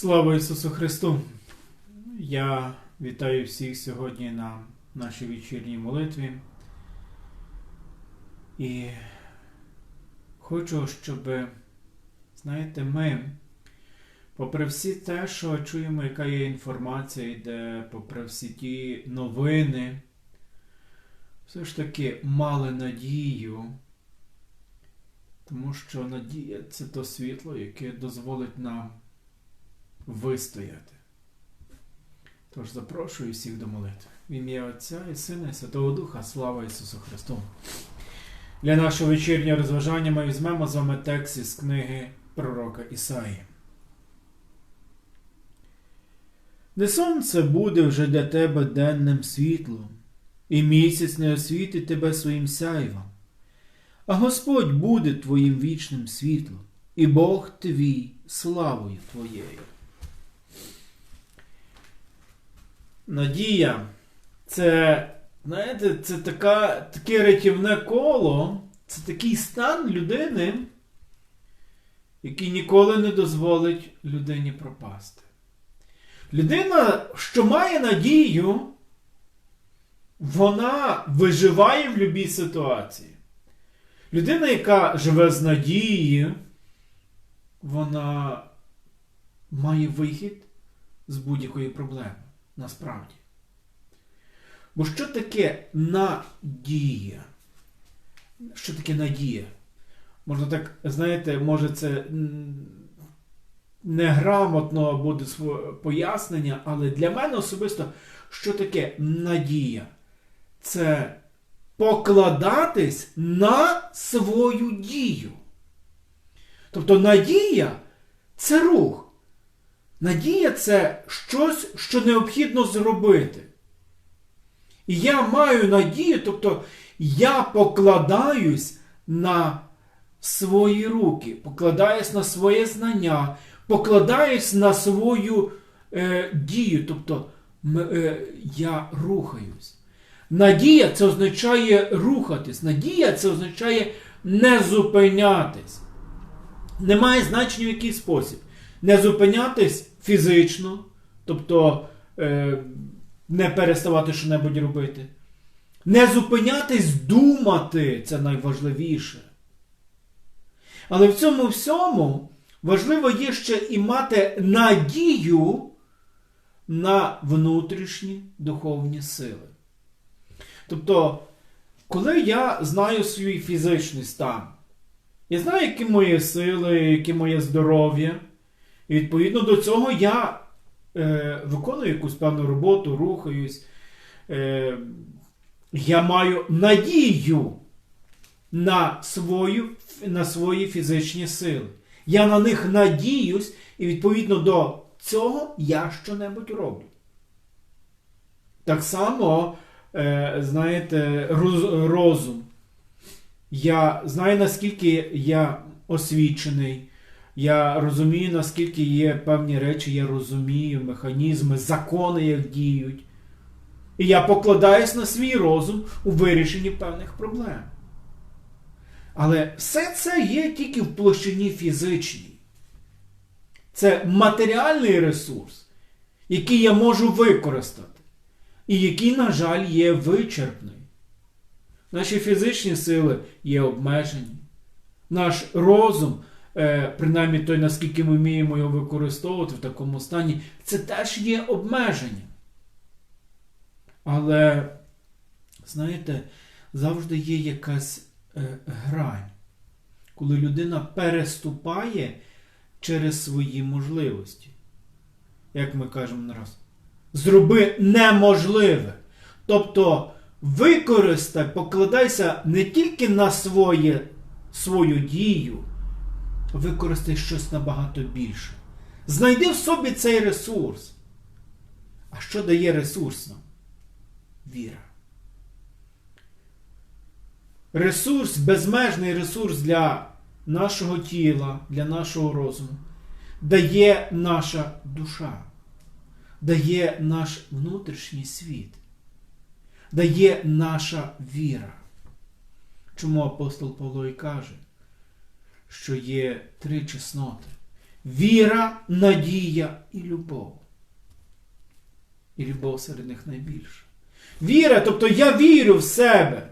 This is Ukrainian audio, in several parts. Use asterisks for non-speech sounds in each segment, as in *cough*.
Слава Ісусу Христу! Я вітаю всіх сьогодні на нашій вечірній молитві. І хочу, щоб, знаєте, ми, попри всі те, що чуємо, яка є інформація, йде, попри всі ті новини, все ж таки мали надію, тому що надія це то світло, яке дозволить нам вистояти. Тож запрошую всіх до молитви. В ім'я Отця і Сина і Святого Духа, слава Ісусу Христу. Для нашого вечірнього розважання ми візьмемо з вами текст із книги пророка Ісаї. Не сонце буде вже для тебе денним світлом, і місяць не освітить тебе своїм сяйвом, а Господь буде твоїм вічним світлом, і Бог твій славою твоєю. Надія це, знаєте, це така, таке рятівне коло, це такий стан людини, який ніколи не дозволить людині пропасти. Людина, що має надію, вона виживає в будь-якій ситуації. Людина, яка живе з надією, вона має вихід з будь-якої проблеми. Насправді. Бо що таке надія? Що таке надія? Можна так, знаєте, може це неграмотно буде пояснення, але для мене особисто, що таке надія? Це покладатись на свою дію. Тобто надія це рух. Надія це щось, що необхідно зробити. І я маю надію, тобто я покладаюсь на свої руки, покладаюсь на своє знання, покладаюсь на свою е, дію, тобто е, я рухаюсь. Надія це означає рухатись. Надія це означає не зупинятись. Немає значення в який спосіб. Не зупинятись фізично, тобто е, не переставати що-небудь робити. Не зупинятись думати це найважливіше. Але в цьому всьому важливо є ще і мати надію на внутрішні духовні сили. Тобто, коли я знаю свій фізичний стан, я знаю, які мої сили, які моє здоров'я. І відповідно до цього я е, виконую якусь певну роботу, рухаюсь. Е, Я маю надію на, свою, на свої фізичні сили. Я на них надіюсь, і відповідно до цього я що-небудь роблю. Так само, е, знаєте, роз, розум. Я знаю, наскільки я освічений. Я розумію, наскільки є певні речі, я розумію, механізми, закони, як діють. І я покладаюсь на свій розум у вирішенні певних проблем. Але все це є тільки в площині фізичній. Це матеріальний ресурс, який я можу використати, і який, на жаль, є вичерпний. Наші фізичні сили є обмежені. Наш розум принаймні той, наскільки ми вміємо його використовувати в такому стані, це теж є обмеження. Але, знаєте, завжди є якась е, грань, коли людина переступає через свої можливості. Як ми кажемо нараз, зроби неможливе. Тобто використай, покладайся не тільки на своє, свою дію використай щось набагато більше. Знайди в собі цей ресурс. А що дає ресурс нам? Віра. Ресурс, безмежний ресурс для нашого тіла, для нашого розуму, дає наша душа, дає наш внутрішній світ, дає наша віра. Чому апостол Павло і каже? Що є три чесноти, віра, надія і любов. І любов серед них найбільша. Віра, тобто я вірю в себе.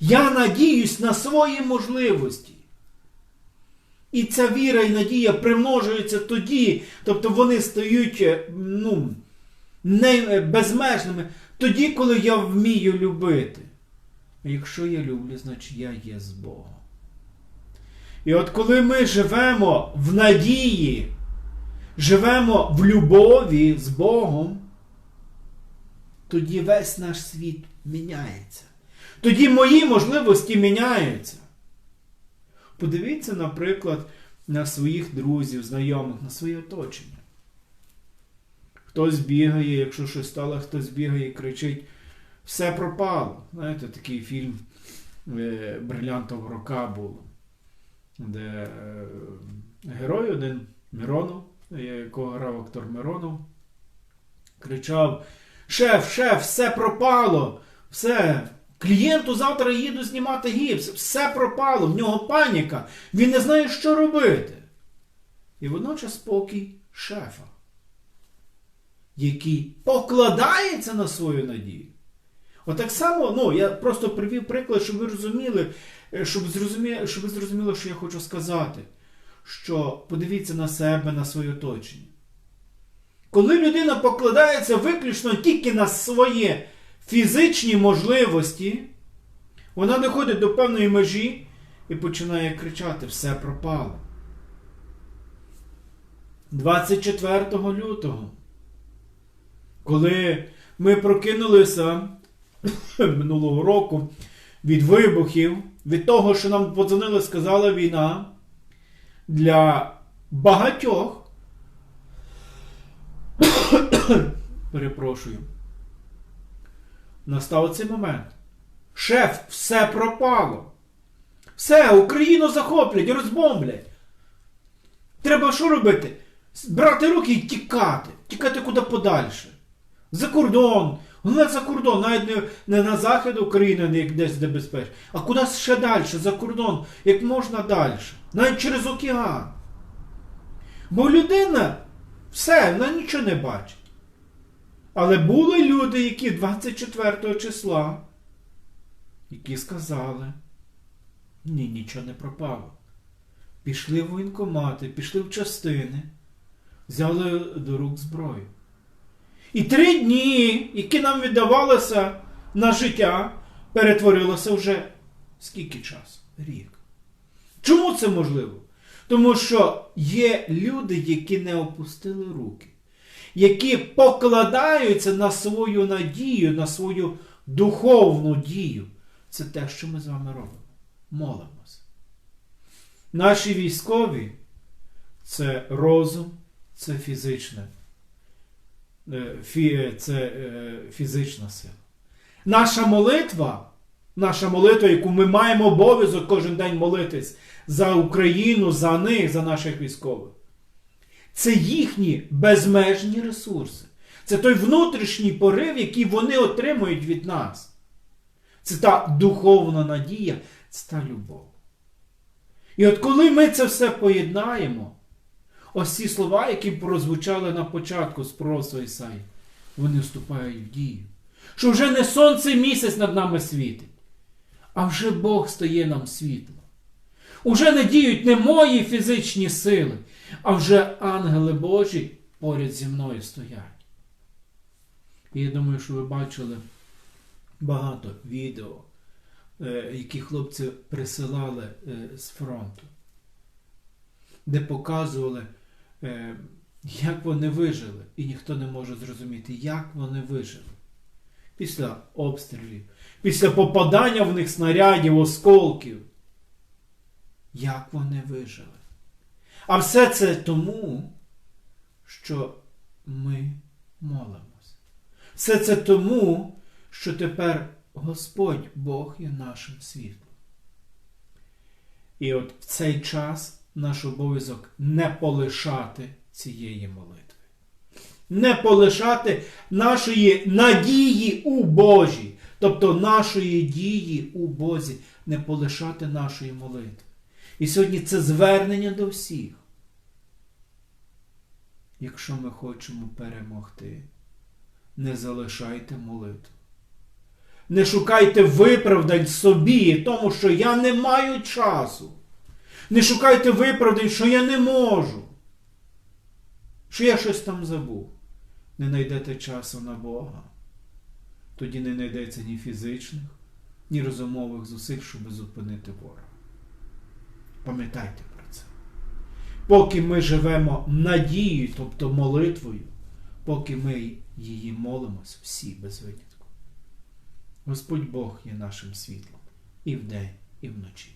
Я надіюсь на свої можливості. І ця віра і надія примножуються тоді, тобто вони стають е, ну, не е, безмежними, тоді, коли я вмію любити. А якщо я люблю, значить я є з Богом. І от коли ми живемо в надії, живемо в любові з Богом, тоді весь наш світ міняється. Тоді мої можливості міняються. Подивіться, наприклад, на своїх друзів, знайомих, на своє оточення. Хтось бігає, якщо щось стало, хтось бігає і кричить: все пропало. Знаєте, такий фільм е, Брилянтова рука було, де е, герой один Миронов, якого грав актор Миронов, кричав: Шеф, шеф, все пропало! Все, клієнту завтра їду знімати гіпс, все пропало, в нього паніка, він не знає, що робити. І водночас спокій шефа, який покладається на свою надію. Отак само, ну, я просто привів приклад, щоб ви розуміли, щоб, зрозуміли, щоб ви зрозуміли, що я хочу сказати. Що подивіться на себе, на своє оточення. Коли людина покладається виключно тільки на свої фізичні можливості, вона доходить до певної межі і починає кричати: все пропало. 24 лютого, коли ми прокинулися *coughs* минулого року від вибухів, від того, що нам подзвонили, сказала війна, для багатьох, *coughs* перепрошую, настав цей момент. Шеф, все пропало. Все, Україну захоплять, розбомблять. Треба що робити? Брати руки і тікати. Тікати куди подальше. За кордон. Головне за кордон, навіть не, не на захід України, не десь де безпечно, а куди ще далі, за кордон, як можна далі. Навіть через океан. Бо людина все, вона нічого не бачить. Але були люди, які 24 числа, які сказали, ні, нічого не пропало. Пішли в воєнкомати, пішли в частини, взяли до рук зброю. І три дні, які нам віддавалося на життя, перетворилося вже скільки часу? Рік. Чому це можливо? Тому що є люди, які не опустили руки, які покладаються на свою надію, на свою духовну дію. Це те, що ми з вами робимо. Молимося. Наші військові це розум, це фізичне. Це фізична сила. Наша молитва, наша молитва, яку ми маємо обов'язок кожен день молитись за Україну, за них, за наших військових. Це їхні безмежні ресурси. Це той внутрішній порив, який вони отримують від нас. Це та духовна надія, це та любов. І от коли ми це все поєднаємо, ось ці слова, які прозвучали на початку з пророцтва Ісаї, вони вступають в дію. Що вже не сонце місяць над нами світить, а вже Бог стає нам світло. Уже не діють не мої фізичні сили, а вже ангели Божі поряд зі мною стоять. І я думаю, що ви бачили багато відео, е, які хлопці присилали е, з фронту, де показували, як вони вижили, і ніхто не може зрозуміти, як вони вижили. Після обстрілів, після попадання в них снарядів, осколків. Як вони вижили? А все це тому, що ми молимося. Все це тому, що тепер Господь Бог є нашим світлом. І от в цей час наш обов'язок не полишати цієї молитви. Не полишати нашої надії у Божі, тобто нашої дії у Бозі, не полишати нашої молитви. І сьогодні це звернення до всіх. якщо ми хочемо перемогти, не залишайте молитву. Не шукайте виправдань собі, тому що я не маю часу. Не шукайте виправдань, що я не можу. Що я щось там забув. Не знайдете часу на Бога. Тоді не знайдеться ні фізичних, ні розумових зусиль, щоб зупинити ворога. Пам'ятайте про це. Поки ми живемо надією, тобто молитвою, поки ми її молимось всі без винятку. Господь Бог є нашим світлом і вдень, і вночі.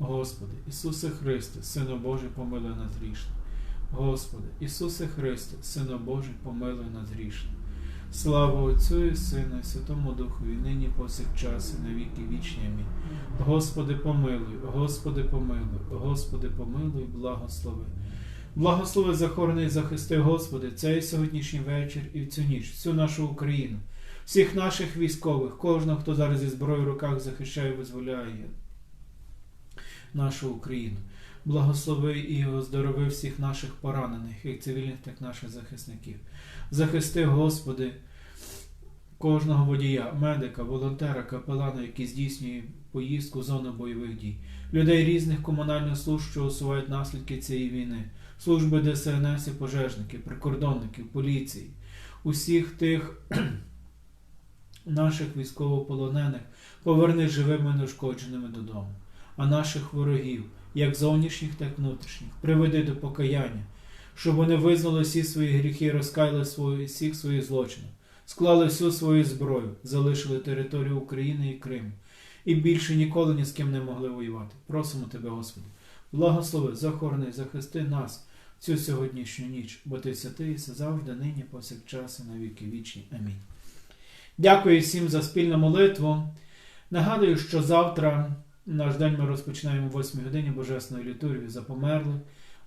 Господи, Ісусе Христе, Сину Божий, помилуй нас грішне. Господи, Ісусе Христе, Сину Божий, помилуй нас грішне. Слава Отцю і Сину, і Святому Духові, нині повсякчас і на віки вічні. Амінь. Господи, помилуй, Господи, помилуй, Господи, помилуй, благослови. Благослови захорони і захисти, Господи, цей сьогоднішній вечір і в цю ніч, всю нашу Україну, всіх наших військових, кожного, хто зараз зі зброєю в руках захищає і визволяє нашу Україну. Благослови і оздорови всіх наших поранених, як цивільних, так і наших захисників. Захисти, Господи, кожного водія, медика, волонтера, капелана, який здійснює поїздку в зону бойових дій, людей різних комунальних служб, що усувають наслідки цієї війни, служби ДСНС і пожежників, прикордонників, поліції, усіх тих *clears throat* наших військовополонених поверни живими неушкодженими додому, а наших ворогів, як зовнішніх, так і внутрішніх, приведи до покаяння, щоб вони визнали всі свої гріхи, розкаяли свої, всіх своїх злочинів, склали всю свою зброю, залишили територію України і Криму, і більше ніколи ні з ким не могли воювати. Просимо Тебе, Господи, благослови, захорони, захисти нас цю сьогоднішню ніч, бо Ти святий, все завжди, нині, повсякчас і на віки вічні. Амінь. Дякую всім за спільну молитву. Нагадую, що завтра наш день ми розпочинаємо о 8 годині Божесної літургії за померлих,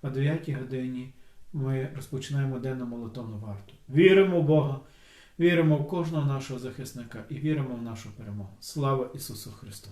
а о 9 годині ми розпочинаємо денну молотовну варту. Віримо в Бога, віримо в кожного нашого захисника і віримо в нашу перемогу. Слава Ісусу Христу!